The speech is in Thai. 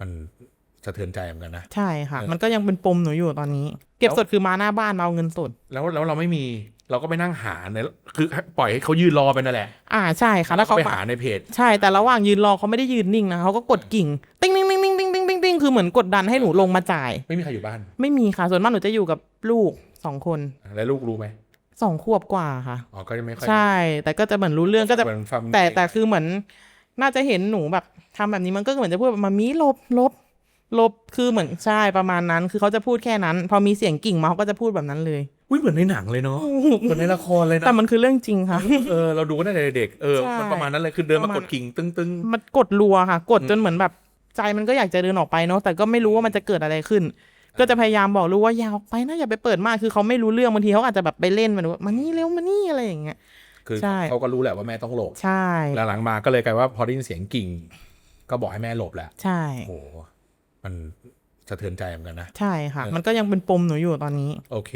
มันสะเทือนใจเหมือนกันนะ ใช่ค่ะเออมันก็ยังเป็นปมหนูอยู่ตอนนี้ เก็บสดคือมาหน้าบ้านมาเอาเงินสด แล้วแล้วเราไม่มีเราก็ไปนั่งหาในคือปล่อยให้เขายืนรอไปนั่นแหละ อ่าใช่ค่ะ แล้วเขาไปก็หาในเพจ ใช่แต่ระหว่างยืนรอเขาไม่ได้ยืนนิ่งนะเขาก็กดกิ่งติ้งติ้งติ้งติ้งติ้งติ้งติ้งติ้งคือเหมือนกดดันให้หนูลงมาจ่าย ไม่มีใครอยู่บ้าน ไม่มีค่ะ ส่วนมากหนูจะอยู่กับลูกสองคน แล้วลูกรู้ไหมสองขวบกว่าค่ะอ๋อก็ยังไม่ค่อยใช่ แต่ก็จะเหมือนรู้เรื่องก็จะเหมือนฟังแต่แต่คือเหมือน น่าจะเห็นหนูแบบทำแบบนี้มันก็เหมือนจะพูดแบบมามีลบลบลบคือเหมือนใช่ประมาณนั้น คือเขาจะพูดแค่นั้น พอมีเสียงกิ่งมาเขาก็จะพูดแบบนั้นเลยอุ้ยเหมือนในหนังเลยเนาะเหมือนในละครเลยนะแต่มันคือเรื่องจริงค่ะเออเราดูกันตั้งแต่เด็กเออใช่มันประมาณนั้นเลยคือเดินมาประมาณกดกิ่งตึ้งตึ้งมันกดรัวค่ะ กดอืมจนเหมือนแบบใจมันก็อยากจะเดินออกไปเนาะแต่ก็ไม่รู้ว่ามันจะเกิดอะไรขึ้น ก็จะพยายามบอกลูกว่าอย่าออกไปนะอย่าไปเปิดมากคือเขาไม่รู้เรื่องบางทีเขาอาจจะแบบไปเล่นมันว่ามานี่เร็วมานี่อะไรอย่างเงี้ย คือใช่เขาก็รู้แหละว่าแม่ต้องหลบใช่แล้วหลังมาก็เลยกลายว่าพอได้ยินเสียงกิ่ง ก็บอกให้แม่หลบแหละใช่โอ้โหมันสะเทือนใจเหมือนกันนะ ใช่ค่ะเออมันก็ยังเป็นปมหนูอยู่ตอนนี้ โอเค